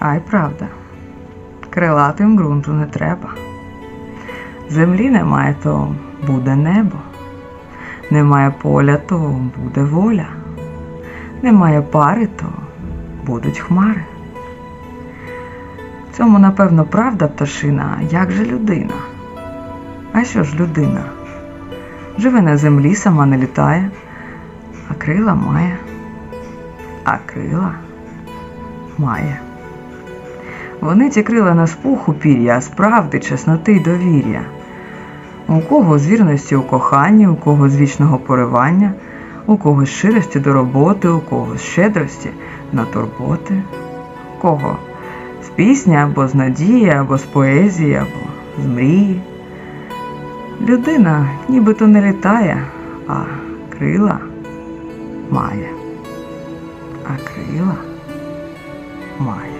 Ай правда, крилатим ґрунту не треба. Землі немає, то буде небо. Немає поля, то буде воля. Немає пари, то будуть хмари. Цьому, напевно, правда пташина, як же людина? А що ж людина? Живе на землі, сама не літає, а крила має. А крила має. Вони ці крила не з пір'я, а з правди, чесноти й довір'я. У кого з вірності у коханні, у кого з вічного поривання, у кого з щирості до роботи, у кого з щедрості на турботи, у кого з пісні або з надії, або з поезії, або з мрії. Людина нібито не літає, а крила має. А крила має.